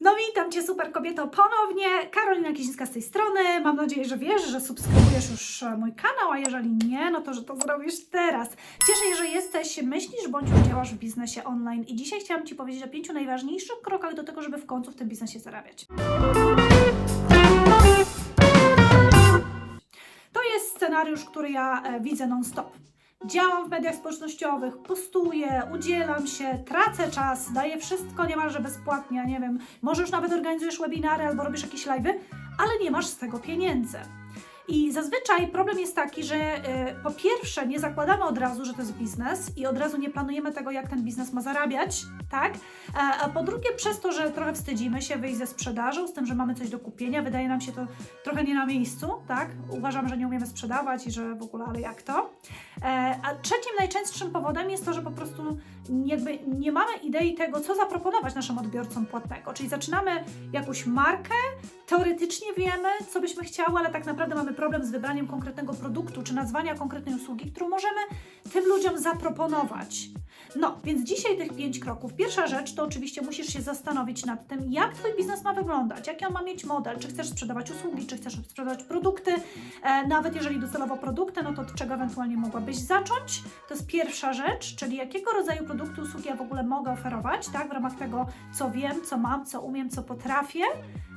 No witam Cię super kobieto ponownie, Karolina Kisińska z tej strony. Mam nadzieję, że wiesz, że subskrybujesz już e, mój kanał, a jeżeli nie, no to że to zrobisz teraz. Cieszę się, że jesteś, myślisz bądź już działasz w biznesie online i dzisiaj chciałam Ci powiedzieć o pięciu najważniejszych krokach do tego, żeby w końcu w tym biznesie zarabiać. To jest scenariusz, który ja e, widzę non-stop. Działam w mediach społecznościowych, postuję, udzielam się, tracę czas, daję wszystko niemalże bezpłatnie, nie wiem, może już nawet organizujesz webinary albo robisz jakieś live'y, ale nie masz z tego pieniędzy. I zazwyczaj problem jest taki, że e, po pierwsze nie zakładamy od razu, że to jest biznes i od razu nie planujemy tego, jak ten biznes ma zarabiać, tak? E, a po drugie przez to, że trochę wstydzimy się wyjść ze sprzedażą, z tym, że mamy coś do kupienia, wydaje nam się to trochę nie na miejscu, tak? Uważam, że nie umiemy sprzedawać i że w ogóle, ale jak to? E, A trzecim najczęstszym powodem jest to, że po prostu jakby nie mamy idei tego, co zaproponować naszym odbiorcom płatnego. Czyli zaczynamy jakąś markę, teoretycznie wiemy, co byśmy chciały, ale tak naprawdę mamy problem z wybraniem konkretnego produktu czy nazwania konkretnej usługi, którą możemy tym ludziom zaproponować. No, więc dzisiaj tych pięć kroków. Pierwsza rzecz to oczywiście musisz się zastanowić nad tym, jak Twój biznes ma wyglądać, jaki on ma mieć model, czy chcesz sprzedawać usługi, czy chcesz sprzedawać produkty, e, nawet jeżeli docelowo produkty, no to od czego ewentualnie mogłabyś zacząć. To jest pierwsza rzecz, czyli jakiego rodzaju produkty, usługi ja w ogóle mogę oferować, tak, w ramach tego, co wiem, co mam, co umiem, co potrafię.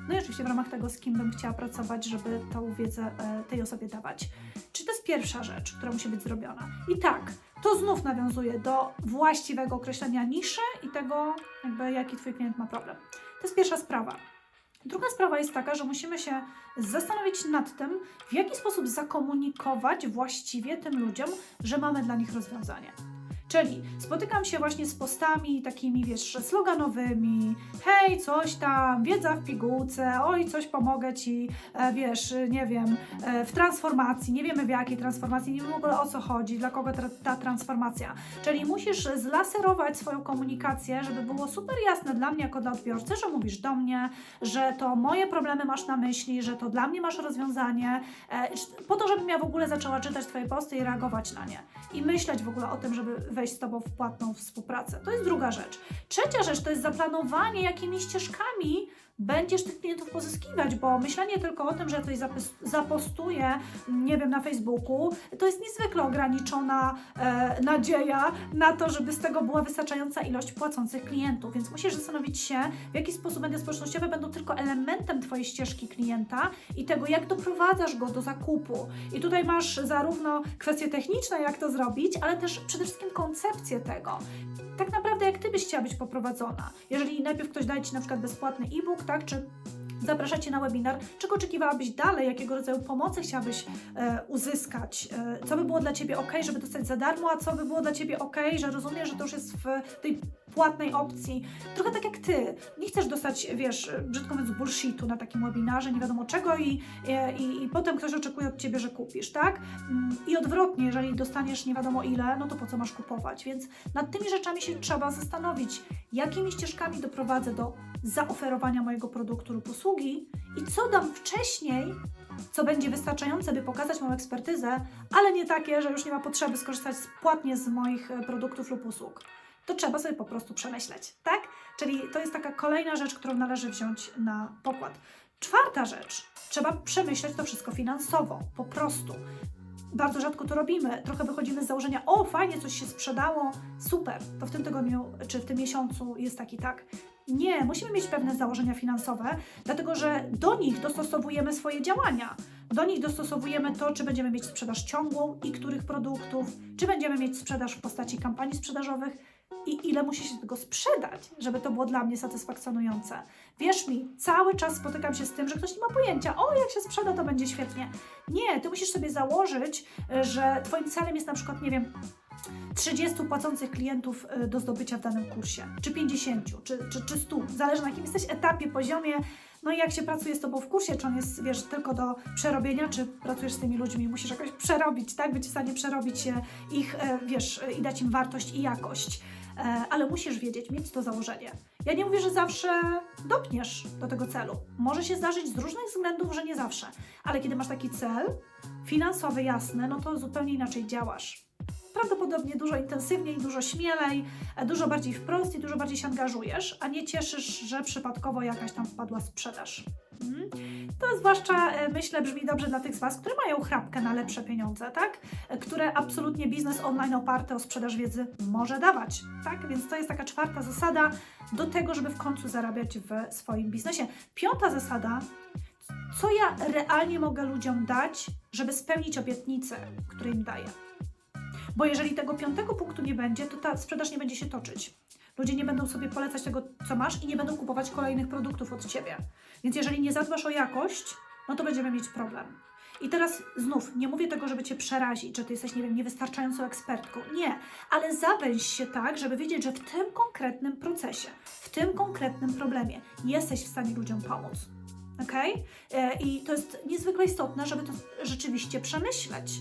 No i oczywiście w ramach tego, z kim bym chciała pracować, żeby tą wiedzę e, tej osobie dawać. Czy to jest pierwsza rzecz, która musi być zrobiona? I tak, to znów nawiązuje do właściwego określenia niszy i tego, jakby jaki Twój klient ma problem. To jest pierwsza sprawa. Druga sprawa jest taka, że musimy się zastanowić nad tym, w jaki sposób zakomunikować właściwie tym ludziom, że mamy dla nich rozwiązanie. Czyli spotykam się właśnie z postami takimi, wiesz, sloganowymi, hej, coś tam, wiedza w pigułce, oj, coś pomogę Ci, e, wiesz, nie wiem, e, w transformacji, nie wiemy w jakiej transformacji, nie wiemy w ogóle o co chodzi, dla kogo ta, ta transformacja. Czyli musisz zlaserować swoją komunikację, żeby było super jasne dla mnie jako dla odbiorcy, że mówisz do mnie, że to moje problemy masz na myśli, że to dla mnie masz rozwiązanie, e, po to, żebym ja w ogóle zaczęła czytać Twoje posty i reagować na nie. I myśleć w ogóle o tym, żeby wejść z Tobą w płatną współpracę. To jest druga rzecz. Trzecia rzecz to jest zaplanowanie, jakimi ścieżkami będziesz tych klientów pozyskiwać, bo myślenie tylko o tym, że coś zapostuję, nie wiem, na Facebooku, to jest niezwykle ograniczona e, nadzieja na to, żeby z tego była wystarczająca ilość płacących klientów. Więc musisz zastanowić się, w jaki sposób media społecznościowe będą tylko elementem Twojej ścieżki klienta i tego, jak doprowadzasz go do zakupu. I tutaj masz zarówno kwestie techniczne, jak to zrobić, ale też przede wszystkim koncepcję tego. Tak naprawdę, jak Ty byś chciała być poprowadzona. Jeżeli najpierw ktoś daje Ci na przykład bezpłatny e-book, tak, czy zaprasza Cię na webinar, czego oczekiwałabyś dalej, jakiego rodzaju pomocy chciałabyś e, uzyskać, e, co by było dla Ciebie ok, żeby dostać za darmo, a co by było dla Ciebie ok, że rozumiesz, że to już jest w tej płatnej opcji. Trochę tak jak Ty. Nie chcesz dostać, wiesz, brzydko mówiąc, bullshitu na takim webinarze, nie wiadomo czego i, i, i potem ktoś oczekuje od Ciebie, że kupisz, tak? Mm, I odwrotnie, jeżeli dostaniesz nie wiadomo ile, no to po co masz kupować? Więc nad tymi rzeczami się trzeba zastanowić, jakimi ścieżkami doprowadzę do zaoferowania mojego produktu lub usługi i co dam wcześniej, co będzie wystarczające, by pokazać moją ekspertyzę, ale nie takie, że już nie ma potrzeby skorzystać płatnie z moich e, produktów lub usług. To trzeba sobie po prostu przemyśleć, tak? Czyli to jest taka kolejna rzecz, którą należy wziąć na pokład. Czwarta rzecz, trzeba przemyśleć to wszystko finansowo, po prostu. Bardzo rzadko to robimy. Trochę wychodzimy z założenia, o fajnie, coś się sprzedało, super, to w tym tygodniu czy w tym miesiącu jest tak i tak. Nie, musimy mieć pewne założenia finansowe, dlatego że do nich dostosowujemy swoje działania. Do nich dostosowujemy to, czy będziemy mieć sprzedaż ciągłą i których produktów, czy będziemy mieć sprzedaż w postaci kampanii sprzedażowych i ile musi się tego sprzedać, żeby to było dla mnie satysfakcjonujące. Wierz mi, cały czas spotykam się z tym, że ktoś nie ma pojęcia, o jak się sprzeda, to będzie świetnie. Nie, ty musisz sobie założyć, y, że Twoim celem jest na przykład, nie wiem, 30 płacących klientów y, do zdobycia w danym kursie, czy 50, czy, czy, czy 100, zależy na jakim jesteś etapie, poziomie, no i jak się pracuje z Tobą w kursie, czy on jest, wiesz, tylko do przerobienia, czy pracujesz z tymi ludźmi, musisz jakoś przerobić, tak, być w stanie przerobić e, ich, e, wiesz, e, i dać im wartość i jakość. Ale musisz wiedzieć, mieć to założenie. Ja nie mówię, że zawsze dopniesz do tego celu. Może się zdarzyć z różnych względów, że nie zawsze. Ale kiedy masz taki cel finansowy jasny, no to zupełnie inaczej działasz. Prawdopodobnie dużo intensywniej, dużo śmielej, e, dużo bardziej wprost i dużo bardziej się angażujesz, a nie cieszysz, że przypadkowo jakaś tam wpadła sprzedaż. Mhm. To zwłaszcza, e, myślę, brzmi dobrze dla tych z Was, które mają chrapkę na lepsze pieniądze, tak? E, Które absolutnie biznes online oparty o sprzedaż wiedzy może dawać, tak? Więc to jest taka czwarta zasada do tego, żeby w końcu zarabiać w swoim biznesie. Piąta zasada, co ja realnie mogę ludziom dać, żeby spełnić obietnice, które im daję. Bo jeżeli tego piątego punktu nie będzie, to ta sprzedaż nie będzie się toczyć. Ludzie nie będą sobie polecać tego, co masz i nie będą kupować kolejnych produktów od ciebie. Więc jeżeli nie zadbasz o jakość, no to będziemy mieć problem. I teraz znów, nie mówię tego, żeby cię przerazić, że ty jesteś, nie wiem, niewystarczającą ekspertką. Nie, ale zawęź się tak, żeby wiedzieć, że w tym konkretnym procesie, w tym konkretnym problemie jesteś w stanie ludziom pomóc. Okej? E, I to jest niezwykle istotne, żeby to rzeczywiście przemyśleć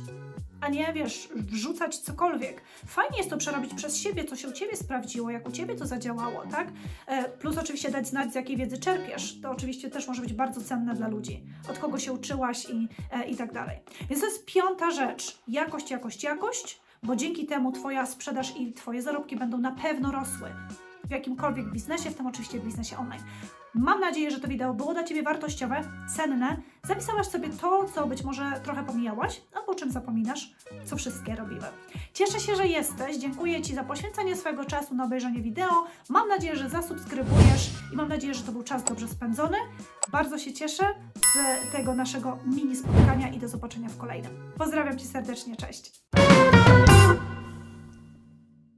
a nie wiesz, wrzucać cokolwiek. Fajnie jest to przerobić przez siebie, co się u ciebie sprawdziło, jak u ciebie to zadziałało, tak? E, Plus oczywiście dać znać, z jakiej wiedzy czerpiesz. To oczywiście też może być bardzo cenne dla ludzi. Od kogo się uczyłaś i, e, i tak dalej. Więc to jest piąta rzecz. Jakość, jakość, jakość, bo dzięki temu Twoja sprzedaż i Twoje zarobki będą na pewno rosły. W jakimkolwiek biznesie, w tym oczywiście w biznesie online. Mam nadzieję, że to wideo było dla Ciebie wartościowe, cenne. Zapisałaś sobie to, co być może trochę pomijałaś, albo czym zapominasz, co wszystkie robiły. Cieszę się, że jesteś. Dziękuję Ci za poświęcenie swojego czasu na obejrzenie wideo. Mam nadzieję, że zasubskrybujesz i mam nadzieję, że to był czas dobrze spędzony. Bardzo się cieszę z tego naszego mini spotkania i do zobaczenia w kolejnym. Pozdrawiam Cię serdecznie, cześć!